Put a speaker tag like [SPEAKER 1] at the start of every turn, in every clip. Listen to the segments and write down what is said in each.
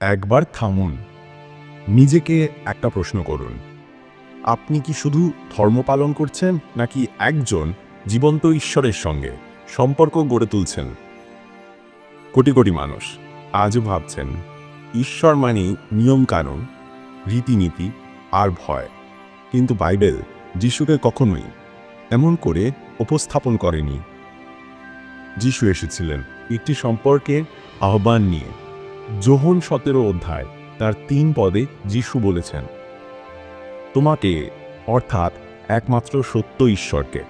[SPEAKER 1] একবার থামুন। নিজেকে একটা প্রশ্ন করুন। আপনি কি শুধু ধর্ম পালন করছেন, নাকি একজন জীবন্ত ঈশ্বরের সঙ্গে সম্পর্ক গড়ে তুলছেন? কোটি কোটি মানুষ আজও ভাবছেন, ঈশ্বর মানেই নিয়মকানুন, রীতিনীতি আর ভয়। কিন্তু বাইবেল যিশুকে কখনোই এমন করে উপস্থাপন করেনি। যিশু এসেছিলেন, একটি সম্পর্কের আহ্বান নিয়ে। যোহন সতেরো অধ্যায়, তার তিন পদে যিশু বলেছেন, তোমাকে, অর্থাৎ একমাত্র সত্য ঈশ্বরকে,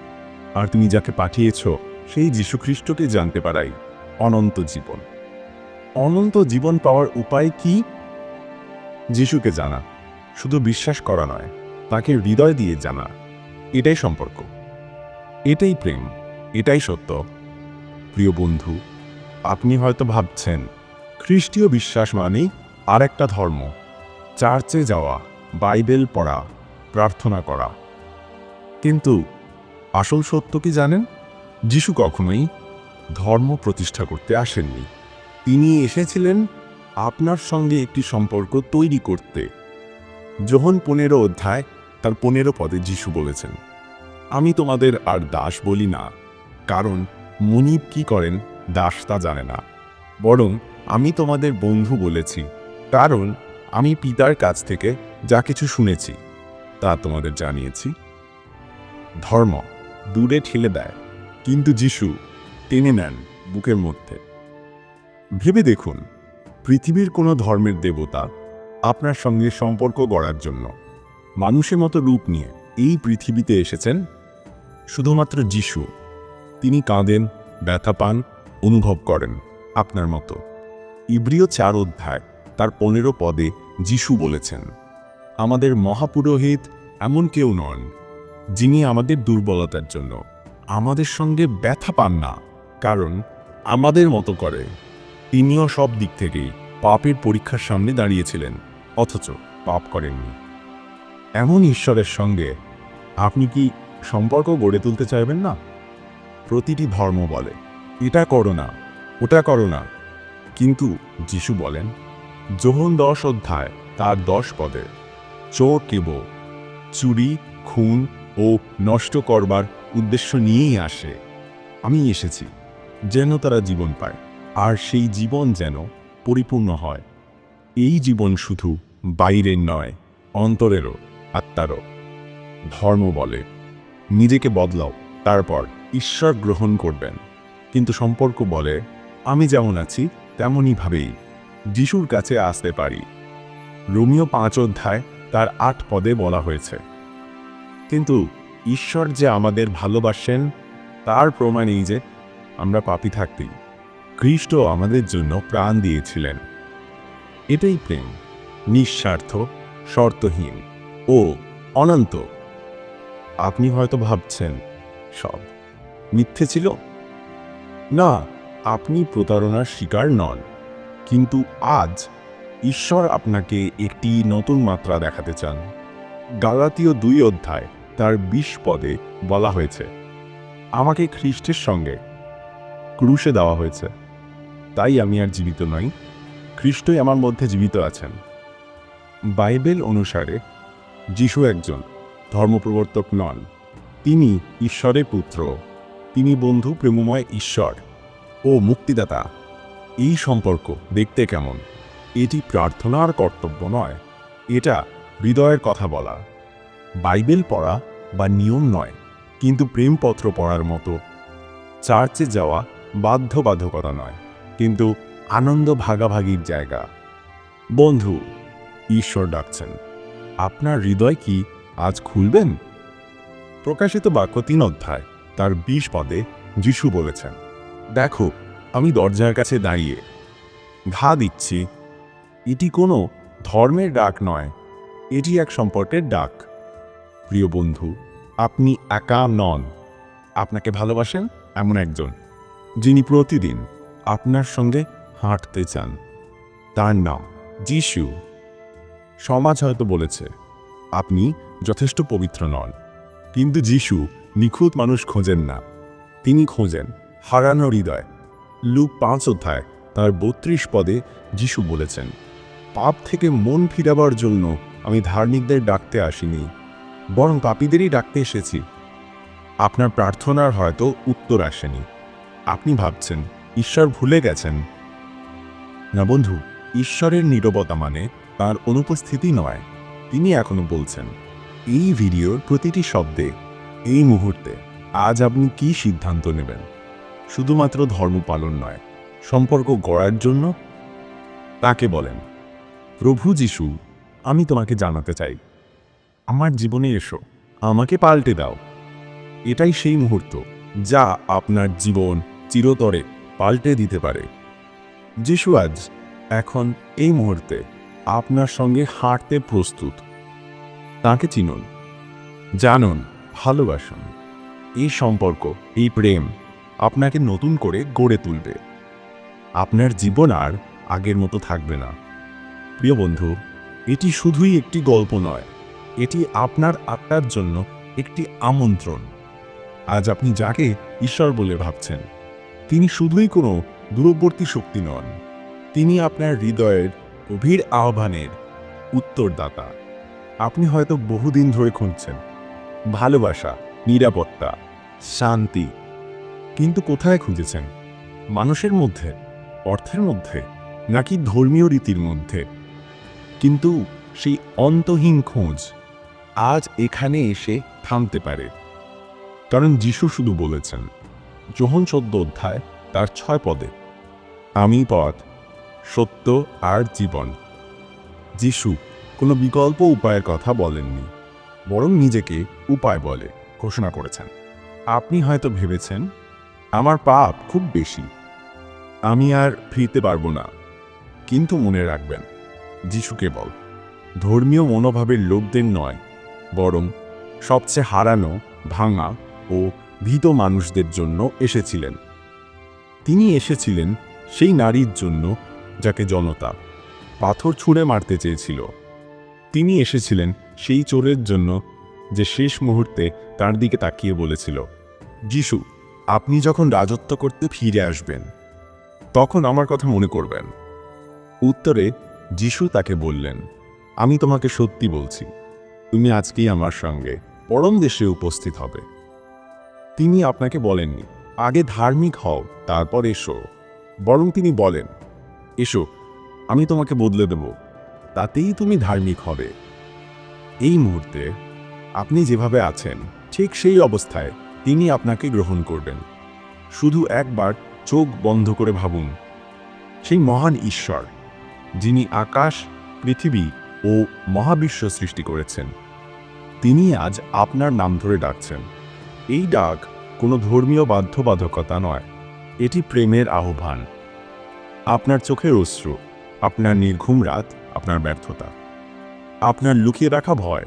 [SPEAKER 1] আর তুমি যাকে পাঠিয়েছ, সেই যীশুখ্রিস্টকে জানতে পারাই অনন্ত জীবন। অনন্ত জীবন পাওয়ার উপায় কি? যিশুকে জানা, শুধু বিশ্বাস করা নয়, তাকে হৃদয় দিয়ে জানা, এটাই সম্পর্ক। এটাই প্রেম, এটাই সত্য। প্রিয় বন্ধু, আপনি হয়তো ভাবছেন খ্রিস্টীয় বিশ্বাস মানেই আর একটা ধর্ম। চার্চে যাওয়া, বাইবেল পড়া, প্রার্থনা করা। কিন্তু আসল সত্য কি জানেন? যিশু কখনোই ধর্ম প্রতিষ্ঠা করতে আসেননি। তিনি এসেছিলেন আপনার সঙ্গে একটি সম্পর্ক তৈরি করতে। যোহন পনেরো অধ্যায়, তার পনেরো পদে যিশু বলেছেন, আমি তোমাদের আর দাস বলি না, কারণ মনিব কি করেন, দাস তা জানে না। বরং আমি তোমাদের বন্ধু বলেছি, কারণ আমি পিতার কাছ থেকে যা কিছু শুনেছি, তা তোমাদের জানিয়েছি। ধর্ম দূরে ঠেলে দেয়, কিন্তু যিশু টেনে নেন বুকের মধ্যে। ভেবে দেখুন, পৃথিবীর কোনো ধর্মের দেবতা আপনার সঙ্গে সম্পর্ক গড়ার জন্য মানুষের মতো রূপ নিয়ে এই পৃথিবীতে এসেছেন? শুধুমাত্র যিশু, তিনি কাঁদেন, ব্যথা পান, অনুভব করেন আপনার মতো। ইব্রিয় চার অধ্যায়, তার পনেরো পদে যিশু বলেছেন, আমাদের মহাপুরোহিত এমন কেউ নন, যিনি আমাদের দুর্বলতার জন্য আমাদের সঙ্গে ব্যথা পান না, কারণ আমাদের মতো করে তিনিও সব দিক থেকেই পাপের পরীক্ষার সামনে দাঁড়িয়েছিলেন, অথচ পাপ করেননি। এমন ঈশ্বরের সঙ্গে আপনি কি সম্পর্ক গড়ে তুলতে চাইবেন না? প্রতিটি ধর্ম বলে, এটা করো না, ওটা করো না কিন্তু যিশু বলেন যোহন দশ অধ্যায়, তার দশ পদে, চোর কেব, চুরি, খুন ও নষ্ট করবার উদ্দেশ্য নিয়েই আসে। আমি এসেছি, যেন তারা জীবন পায়, আর সেই জীবন যেন পরিপূর্ণ হয়। এই জীবন শুধু বাইরের নয়, অন্তরেরও, আত্মারও। ধর্ম বলে, নিজেকে বদলাও, তারপর ঈশ্বর গ্রহণ করবেন। কিন্তু সম্পর্ক বলে, আমি যেমন আছি তেমনইভাবেই যিশুর কাছে আসতে পারি। রোমিও পাঁচ অধ্যায় তার আট পদে বলা হয়েছে। কিন্তু ঈশ্বর যে আমাদের ভালোবাসেন, তার প্রমাণ এই যে, আমরা পাপি থাকতেই খ্রিস্ট আমাদের জন্য প্রাণ দিয়েছিলেন। এটাই প্রেম, নিঃস্বার্থ, শর্তহীন ও অনন্ত। আপনি হয়তো ভাবছেন, সব মিথ্যে ছিল? না আপনি প্রতারণার শিকার নন। কিন্তু আজ ঈশ্বর আপনাকে একটি নতুন মাত্রা দেখাতে চান। গালাতীয় দুই অধ্যায়, তার বিশ পদে বলা হয়েছে, আমাকে খ্রিস্টের সঙ্গে ক্রুশে দেওয়া হয়েছে। তাই আমি আর জীবিত নই। খ্রিস্টই আমার মধ্যে জীবিত আছেন। বাইবেল অনুসারে যিশু একজন ধর্মপ্রবর্তক নন। তিনি ঈশ্বরের পুত্র। তিনি বন্ধু প্রেমময় ঈশ্বর। ও মুক্তিদাতা, এই সম্পর্ক দেখতে কেমন? এটি প্রার্থনার কর্তব্য নয়, এটা হৃদয়ের কথা বলা। বাইবেল পড়া বা নিয়ম নয়, কিন্তু প্রেমপত্র পড়ার মতো। চার্চে যাওয়া বাধ্যবাধকতা নয়, কিন্তু আনন্দ ভাগাভাগির জায়গা। বন্ধু, ঈশ্বর ডাকছেন, আপনার হৃদয় কি আজ খুলবেন? প্রকাশিত বাক্য তিন অধ্যায়, তার বিশ পদে যিশু বলেছেন। দেখো, আমি দরজার কাছে দাঁড়িয়ে ঘা দিচ্ছি। এটি কোনো ধর্মের ডাক নয়, এটি এক সম্পর্কের ডাক। প্রিয় বন্ধু, আপনি একা নন। আপনাকে ভালোবাসেন এমন একজন, যিনি প্রতিদিন আপনার সঙ্গে হাঁটতে চান। তার নাম যিশু। সমাজ হয়তো বলেছে, আপনি যথেষ্ট পবিত্র নন। কিন্তু যিশু নিখুঁত মানুষ খোঁজেন না। তিনি খোঁজেন হারানো হৃদয়। লুক পাঁচ অধ্যায়, তার বত্রিশ পদে যিশু বলেছেন, পাপ থেকে মন ফিরাবার জন্য আমি ধার্মিকদের ডাকতে আসিনি, বরং পাপীদেরই ডাকতে এসেছি। আপনার প্রার্থনার হয়তো উত্তর আসেনি। আপনি ভাবছেন, ঈশ্বর ভুলে গেছেন? না বন্ধু, ঈশ্বরের নীরবতা মানে তার অনুপস্থিতি নয়। তিনি এখনও বলছেন, এই ভিডিওর প্রতিটি শব্দে, এই মুহূর্তে আজ আপনি কি সিদ্ধান্ত নেবেন? শুধুমাত্র ধর্ম পালন নয়, সম্পর্ক গড়ার জন্য তাকে বলেন, প্রভু যিশু, আমি তোমাকে জানাতে চাই। আমার জীবনে এসো, আমাকে পাল্টে দাও। এটাই সেই মুহূর্ত যা আপনার জীবন চিরতরে পাল্টে দিতে পারে। যিশু আজ, এখন এই মুহূর্তে আপনার সঙ্গে হাঁটতে প্রস্তুত। তাকে চিনুন, জানুন, ভালোবাসুন। এই সম্পর্ক, এই প্রেম আপনাকে নতুন করে গড়ে তুলবে। আপনার জীবন আর আগের মতো থাকবে না। প্রিয় বন্ধু, এটি শুধুই একটি গল্প নয়, এটি আপনার আত্মার জন্য একটি আমন্ত্রণ। আজ আপনি যাকে ঈশ্বর বলে ভাবছেন, তিনি শুধুই কোনো দূরবর্তী শক্তি নন, তিনি আপনার হৃদয়ের গভীর আহ্বানের উত্তরদাতা। আপনি হয়তো বহুদিন ধরে খুঁজছেন, ভালোবাসা, নিরাপত্তা, শান্তি কিন্তু কোথায় খুঁজেছেন? মানুষের মধ্যে, অর্থের মধ্যে, নাকি ধর্মীয় রীতির মধ্যে? কিন্তু সেই অন্তহীন খোঁজ আজ এখানে এসে থামতে পারে। কারণ যিশু শুধু বলেছেন, যোহন চোদ্দ অধ্যায়, তার ছয় পদে, আমি পথ, সত্য আর জীবন। যিশু কোনো বিকল্প উপায়ের কথা বলেননি, বরং নিজেকে উপায় বলে ঘোষণা করেছেন। আপনি হয়তো ভেবেছেন আমার পাপ খুব বেশি। আমি আর ফিরতে পারব না। কিন্তু মনে রাখবেন যিশু কেবল ধর্মীয় মনোভাবের লোকদের নয়, বরং সবচেয়ে হারানো, ভাঙা ও ভীত মানুষদের জন্য এসেছিলেন। তিনি এসেছিলেন সেই নারীর জন্য যাকে জনতা পাথর ছুঁড়ে মারতে চেয়েছিল। তিনি এসেছিলেন সেই চোরের জন্য যে শেষ মুহূর্তে তার দিকে তাকিয়ে বলেছিল, যিশু আপনি যখন রাজত্ব করতে ফিরে আসবেন, তখন আমার কথা মনে করবেন। উত্তরে যিশু তাকে বললেন, আমি তোমাকে সত্যি বলছি, তুমি আজকেই আমার সঙ্গে পরম দেশে উপস্থিত হবে। তিনি আপনাকে বলেননি, আগে ধার্মিক হও, তারপর এসো। বরং তিনি বলেন, এসো, আমি তোমাকে বদলে দেব, তাতেই তুমি ধার্মিক হবে। এই মুহূর্তে আপনি যেভাবে আছেন, ঠিক সেই অবস্থায় তিনি আপনাকে গ্রহণ করবেন। শুধু একবার চোখ বন্ধ করে ভাবুন, সেই মহান ঈশ্বর, যিনি আকাশ, পৃথিবী ও মহাবিশ্ব সৃষ্টি করেছেন, তিনি আজ আপনার নাম ধরে ডাকছেন। এই ডাক কোনো ধর্মীয় বাধ্যবাধকতা নয়, এটি প্রেমের আহ্বান। আপনার চোখের অশ্রু, আপনার নির্ঘুম রাত, আপনার ব্যর্থতা, আপনার লুকিয়ে রাখা ভয়,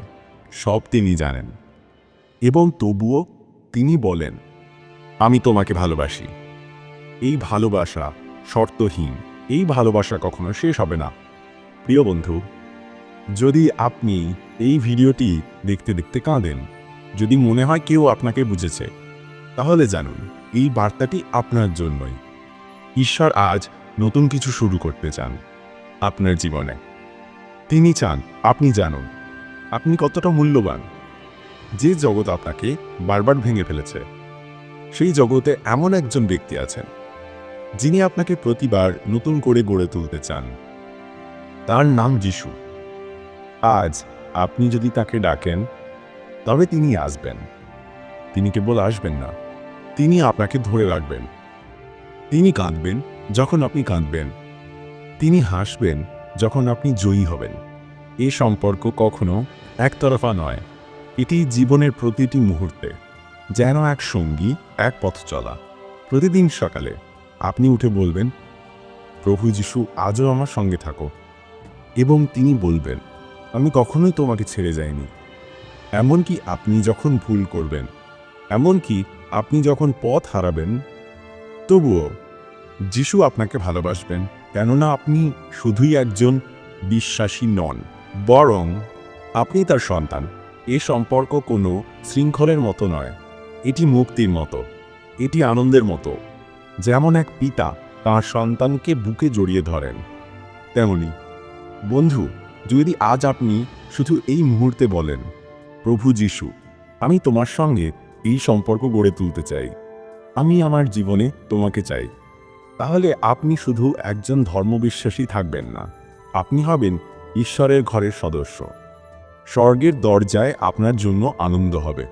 [SPEAKER 1] সব তিনি জানেন। এবং তবুও তিনি বলেন, আমি তোমাকে ভালোবাসি। এই ভালোবাসা শর্তহীন। এই ভালোবাসা কখনো শেষ হবে না। প্রিয় বন্ধু, যদি আপনি এই ভিডিওটি দেখতে দেখতে কাঁদেন, যদি মনে হয় কেউ আপনাকে বুঝেছে, তাহলে জানুন, এই বার্তাটি আপনার জন্যই। ঈশ্বর আজ নতুন কিছু শুরু করতে চান আপনার জীবনে। তিনি চান, আপনি জানুন, আপনি কতটা মূল্যবান। যে জগৎ আপনাকে বারবার ভেঙে ফেলেছে, সেই জগতে এমন একজন ব্যক্তি আছেন, যিনি আপনাকে প্রতিবার নতুন করে গড়ে তুলতে চান। তার নাম যিশু। আজ আপনি যদি তাকে ডাকেন, তবে তিনি আসবেন। তিনি কেবল আসবেন না, তিনি আপনাকে ধরে রাখবেন। তিনি কাঁদবেন যখন আপনি কাঁদবেন। তিনি হাসবেন যখন আপনি জয়ী হবেন। এ সম্পর্ক কখনো একতরফা নয়। এটি জীবনের প্রতিটি মুহূর্তে, যেন এক সঙ্গী, এক পথ চলা। প্রতিদিন সকালে আপনি উঠে বলবেন, প্রভু যিশু, আজও আমার সঙ্গে থাকো। এবং তিনি বলবেন, আমি কখনোই তোমাকে ছেড়ে যাইনি। এমনকি আপনি যখন ভুল করবেন, এমনকি আপনি যখন পথ হারাবেন, তবুও যিশু আপনাকে ভালোবাসবেন, কেননা আপনি শুধুই একজন বিশ্বাসী নন, বরং আপনি তার সন্তান। এ সম্পর্ক কোনো শৃঙ্খলের মতো নয়। এটি মুক্তির মতো। এটি আনন্দের মতো। যেমন এক পিতা তাঁর সন্তানকে বুকে জড়িয়ে ধরেন। তেমনি, বন্ধু, যদি আজ আপনি শুধু এই মুহূর্তে বলেন, প্রভু যিশু, আমি তোমার সঙ্গে এই সম্পর্ক গড়ে তুলতে চাই। আমি আমার জীবনে তোমাকে চাই। তাহলে আপনি শুধু একজন ধর্মবিশ্বাসী থাকবেন না। আপনি হবেন ঈশ্বরের ঘরের সদস্য। স্বর্গের দরজায় আপনার জন্য আনন্দ হবে।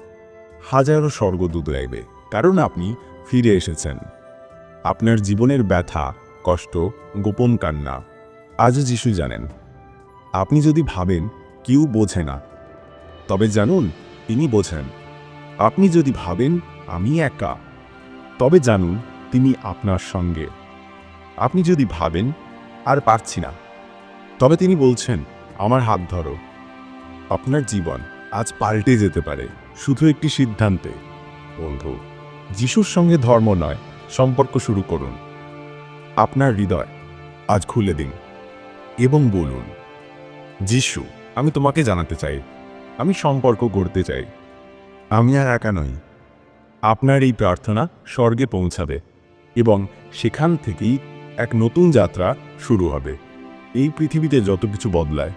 [SPEAKER 1] হাজারো স্বর্গদূত লাগবে কারণ আপনি ফিরে এসেছেন। আপনার জীবনের ব্যথা, কষ্ট, গোপন কান্না আজও যিশু জানেন। আপনি যদি ভাবেন, কেউ বোঝে না। তবে জানুন, তিনি বোঝেন। আপনি যদি ভাবেন, আমি একা, তবে জানুন, তিনি আপনার সঙ্গে। আপনি যদি ভাবেন, আর পারছি না, তবে তিনি বলছেন, আমার হাত ধরো। আপনার জীবন আজ পাল্টে যেতে পারে, শুধু একটি সিদ্ধান্তে। বন্ধু, যিশুর সঙ্গে ধর্ম নয়, সম্পর্ক শুরু করুন। আপনার হৃদয় আজ খুলে দিন এবং বলুন, যিশু, আমি তোমাকে জানাতে চাই। আমি সম্পর্ক গড়তে চাই। আমি আর একা নই। আপনার এই প্রার্থনা স্বর্গে পৌঁছাবে এবং সেখান থেকেই এক নতুন যাত্রা শুরু হবে। এই পৃথিবীতে যত কিছু বদলায়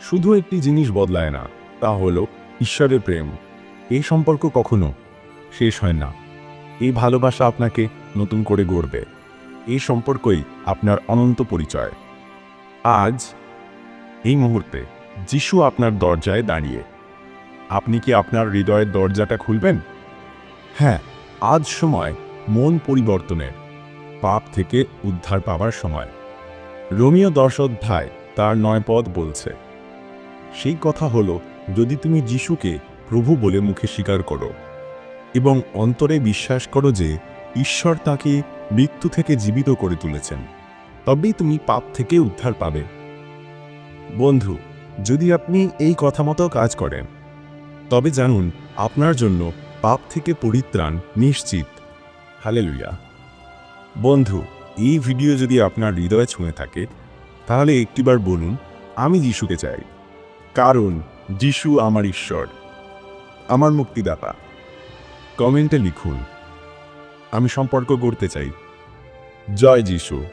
[SPEAKER 1] শুধু একটি জিনিস বদলায় না, তা হল ঈশ্বরের প্রেম। এই সম্পর্ক কখনো শেষ হয় না। এই ভালোবাসা আপনাকে নতুন করে গড়বে। এই সম্পর্কই আপনার অনন্ত পরিচয়। আজ, এই মুহূর্তে, যিশু আপনার দরজায় দাঁড়িয়ে। আপনি কি আপনার হৃদয়ের দরজাটা খুলবেন? হ্যাঁ আজ সময় মন পরিবর্তনের, পাপ থেকে উদ্ধার পাওয়ার সময়। রোমিও দশ অধ্যায়, তার নয় পদ বলছে। সেই কথা হলো, যদি তুমি যিশুকে প্রভু বলে মুখে স্বীকার করো এবং অন্তরে বিশ্বাস করো যে ঈশ্বর তাকে মৃত্যু থেকে জীবিত করে তুলেছেন, তবেই তুমি পাপ থেকে উদ্ধার পাবে। বন্ধু, যদি আপনি এই কথা মতো কাজ করেন, তবে জানুন আপনার জন্য পাপ থেকে পরিত্রাণ নিশ্চিত। হালেলুয়া। বন্ধু, এই ভিডিও যদি আপনার হৃদয়ে ছুঁয়ে থাকে, তাহলে একটিবার বলুন, আমি যিশুকে চাই। কারণ যিশু আমার ঈশ্বর। আমার মুক্তিদাতা। কমেন্টে লিখুন। আমি সম্পর্ক গড়তে চাই। জয় যিশু।